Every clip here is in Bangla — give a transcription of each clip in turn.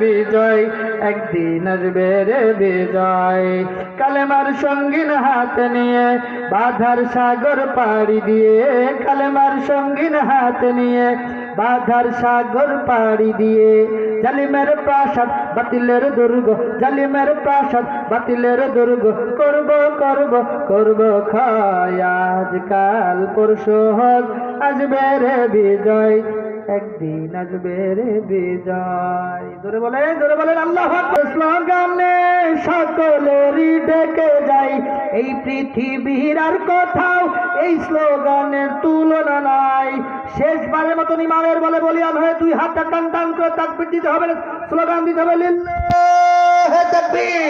বিজয়, একদিন আসবে রে বিজয়। কালেমার সঙ্গীন হাত নিয়ে বাধার সাগর পাড়ি দিয়ে, কালেমার সঙ্গীন হাত নিয়ে বাধার সাগর পাড়ি দিয়ে। জালিমের প্রাসাদ বাতিলের দুর্গ, জালিমের প্রাসাদ বাতিলের দুর্গ, করব করব করব ক্ষয় আজকাল পরশু হোক, আসবে রে বিজয়। একদিন আসবে রে বিজয়। জোরে বলেন জোরে বলেন, আল্লাহ স্লোগানে সকলেরই ডেকে যাই এই পৃথিবীর আর কোথাও এই স্লোগানের তুলনা নাই। শেষবারের মতন ইমামের বলে বলিয়ান হয়ে দুই হাতটা টান টান করে তাকবির দিতে হবে স্লোগান দিতে হবে, লিল্লাহে তাকবীর।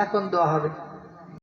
এখন দেওয়া হবে।